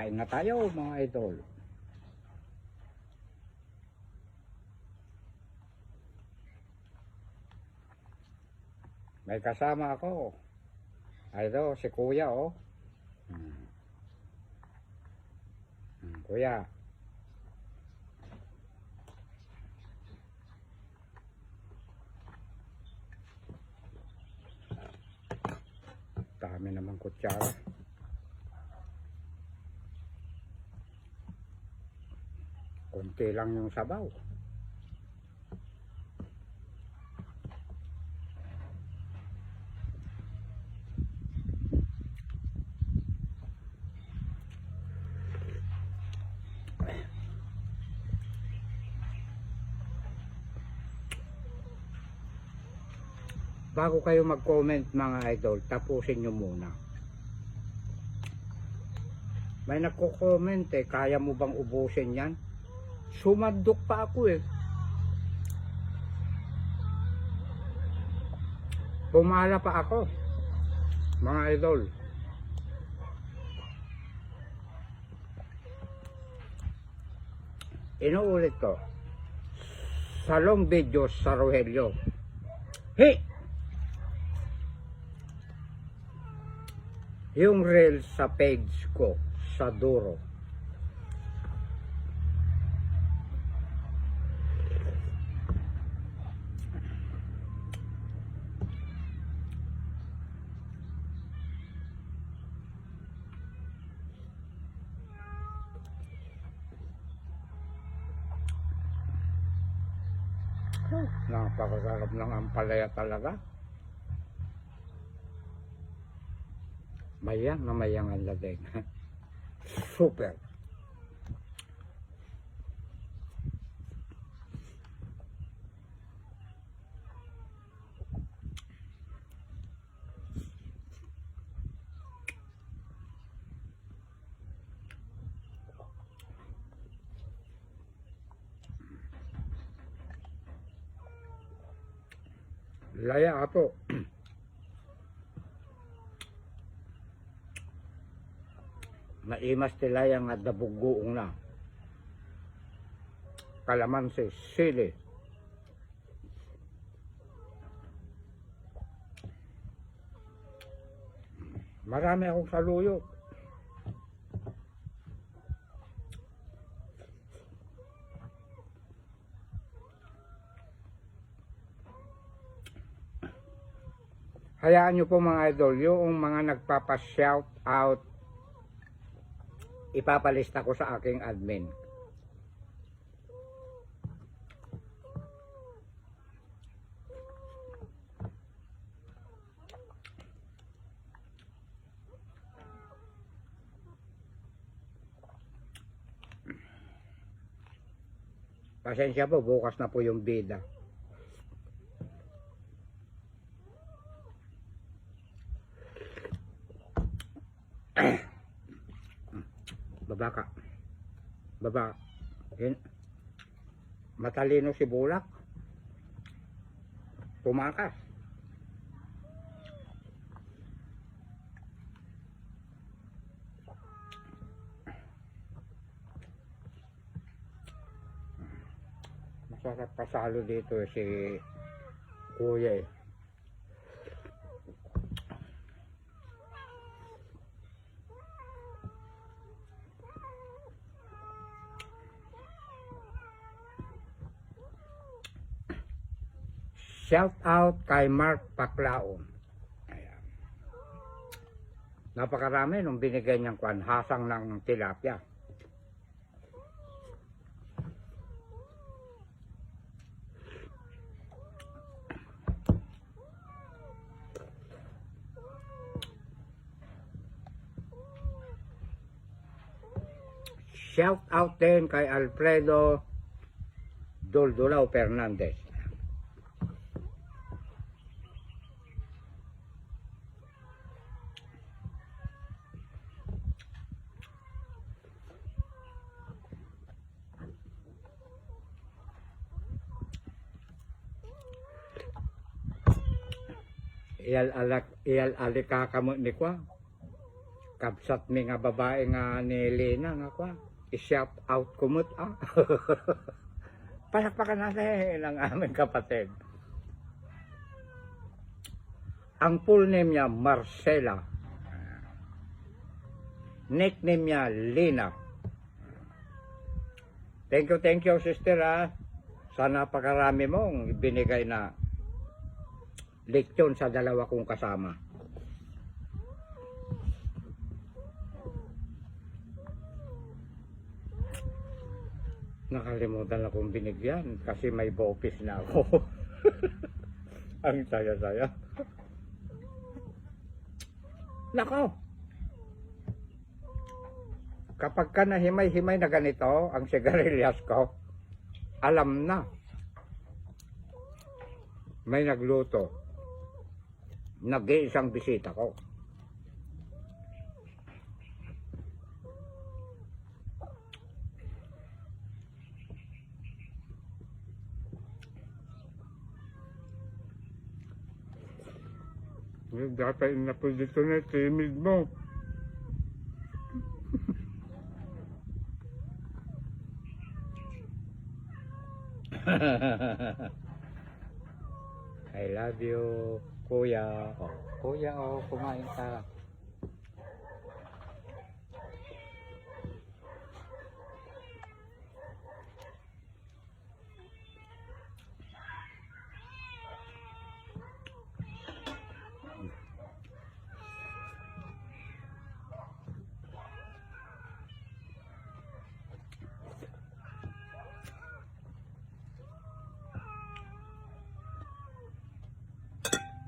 Kain na tayo mga idol. May kasama ako. Ito, si kuya oh. Hmm. Hmm, kuya. Dami naman kutsara. Kunti lang yung sabaw. Bago kayo mag-comment mga idol, tapusin nyo muna. May nagko-comment eh, kaya mo bang ubusin yan? Sumandok pa ako eh. Pumala pa ako. Mga idol. Inuulit ko. Salong videos sa Rogelio. Hey! Yung reel sa page ko sa Duro. Oh, napakasarap ng ampalaya talaga. Mayang na mayang ang lading. Super. Maimas tilaya nga dabugoong na. Kalamansi, sili. Marami akong saluyo. Hayaan nyo po mga idol, yung mga nagpapa-shout out ipapalista ko sa aking admin. Pasensya po, bukas na po yung bida. Baba ka. Baba. Yun. Matalino si Bulak. Tumakas. Masarap pasalo dito si Kuya eh. Shout out kay Mark Paclaon. Ayan. Napakarami nung binigay niyang kwan, hasang ng tilapia. Shout out din kay Alfredo Doldolao Fernandez. Iyal alak iyal alikaka mo ni kwa Kabsat mi nga babae nga ni Lena nga kwa. I-shout out kumot ah. Palakpakan natin ang aming kapatid. Ang full name niya Marcela. Nickname niya Lena. Thank you, thank you sister ah. Sana pakarami mong ibinigay na leksyon sa dalawa kong kasama. Nakalimutan akong binigyan kasi may bopis na ako. Ang saya-saya. Nako! Kapag ka nahimay-himay na ganito, ang sigarilyas ko, alam na. May nagluto. Nag-iisang bisita ko. Eh, Dapat na po dito na timid mo. I love you, kuya. Oh, kuya, oh, kumain ka.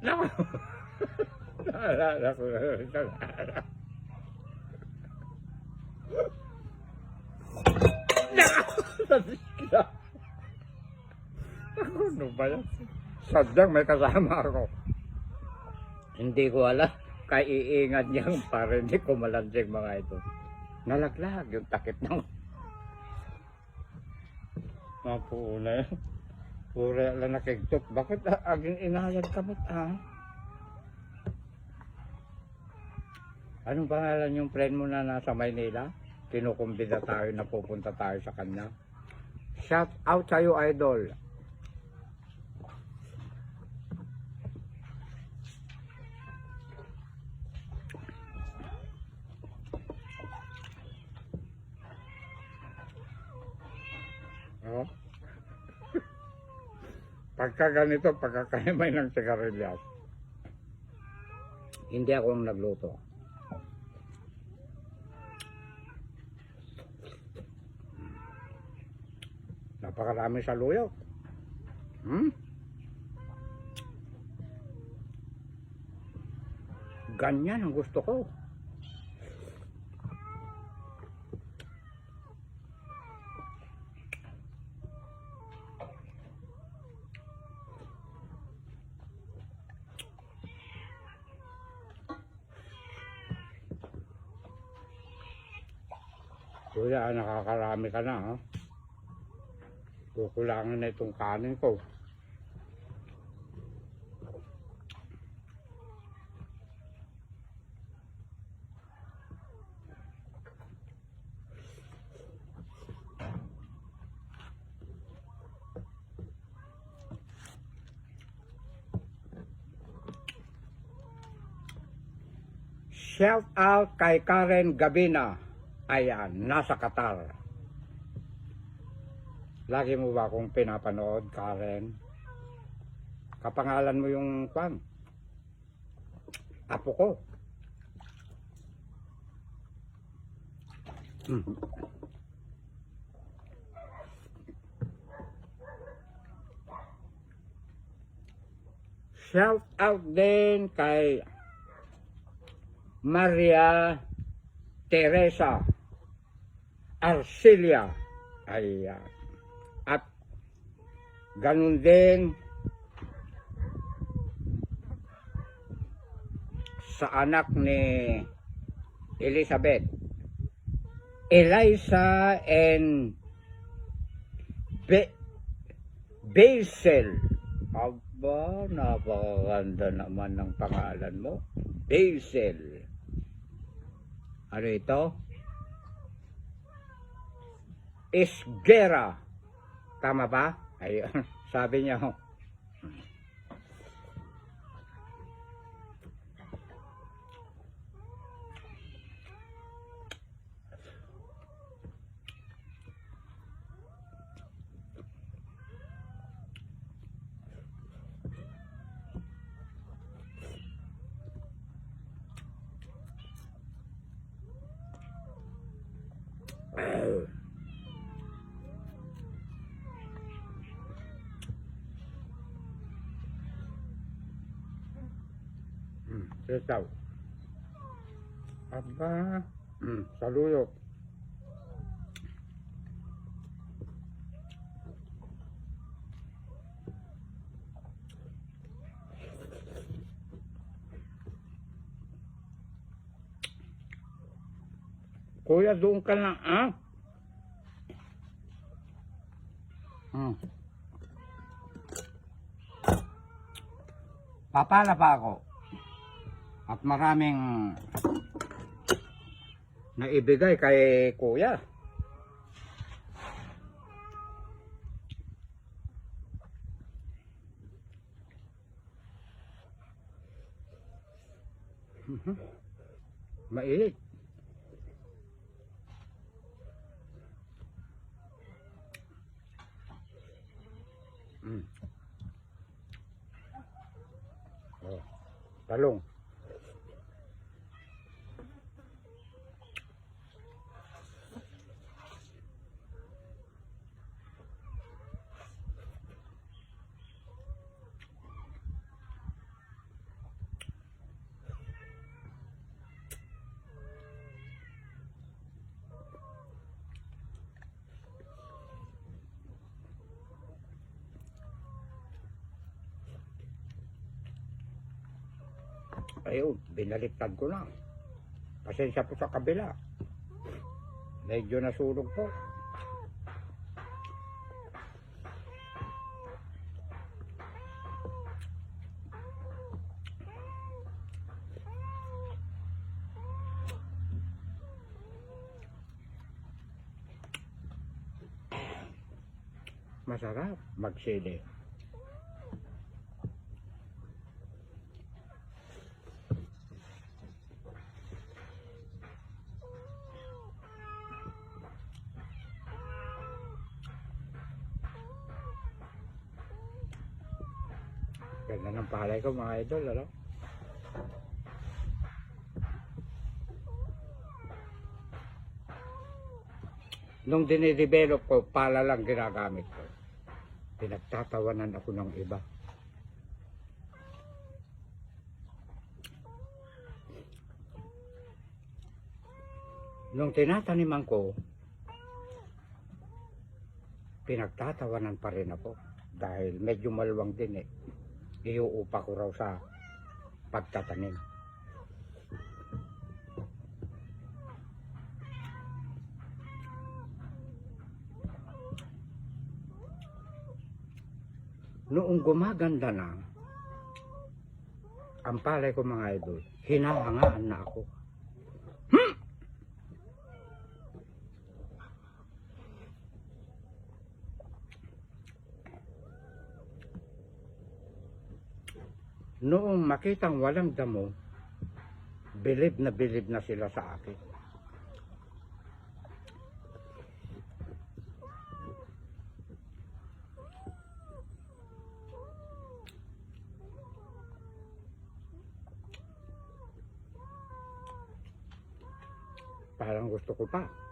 Naku! Naalala ko na. Naalala. Naku! Nasisya. Ako, ano ba yan? Sadyang may kasama ako. Hindi ko alam. Kaya iingat niyang para hindi ko malansing mga ito. Nalaglag yung takip ng... Mapuuna yun. Pura lang nakigtok. Bakit ah, aging inayag kamot ah? Anong pangalan yung friend mo na nasa Maynila? Kinukumbida tayo na pupunta tayo sa kanya. Shout out sa'yo, idol. Oh. Pagka ganito, pagkakaimay ng sigarilyas, hindi ako ang nagluto. Napakarami sa luyo. Hmm? Ganyan ang gusto ko. Kuya, nakakarami ka na, ha? Kukulangan na itong kanin ko. Shout out kay Karen Gabina. Ayan, nasa Qatar. Lagi mo ba akong pinapanood, Karen? Kapangalan mo yung kwan? Apo ko. Hmm. Shout out din kay Maria Teresa Arcelia. Ayan. At ganun din sa anak ni Elizabeth. Eliza and Be Basil. Aba, napakaganda naman ng pangalan mo. Basil. Ano ito? Isgera. Tama ba? Ayun. Sabi niya, oh. Hmm, sitaw. Aba, saluyot. Kuya, doon ka na, ah? Hmm. Papala pa ako. At maraming naibigay kay kuya. Mhm. Mainit. Mm. Oh, talong. Ayun, binaliktad ko na. Pasensya po sa kabila. Medyo nasunog po. Masarap magsili. Palay ko mga idol, ano? Nung ko, pala lang ginagamit ko. Pinagtatawanan ako ng iba. Nung tinataniman ko, pinagtatawanan pa rin ako. Dahil medyo maluwang din eh. Iuupa ko raw sa pagtatanim. Noong gumaganda na, ang palay ko mga idol, hinahangaan na ako. Noong makitang walang damo, bilib na bilib na sila sa akin. Parang gusto ko pa.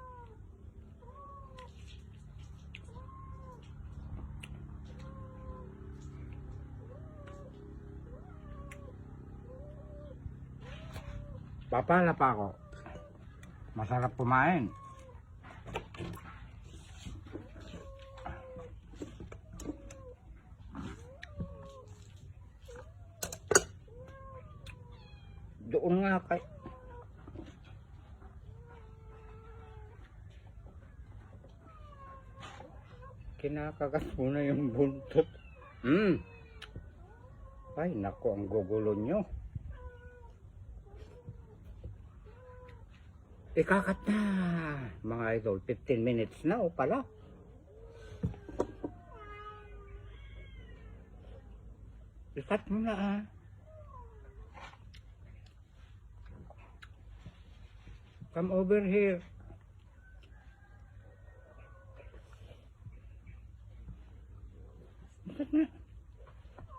Papala pa ako. Masarap kumain. Doon nga kay... Kinakagat mo na yung buntot. Hmm. Ay, naku, ang gugulo nyo. Ikakat na, mga idol. 15 minutes na o pala. Ikat mo na ah. Come over here. Ikat na.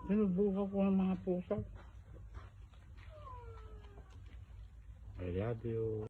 Binubuha ko ng mga pusa. I love you.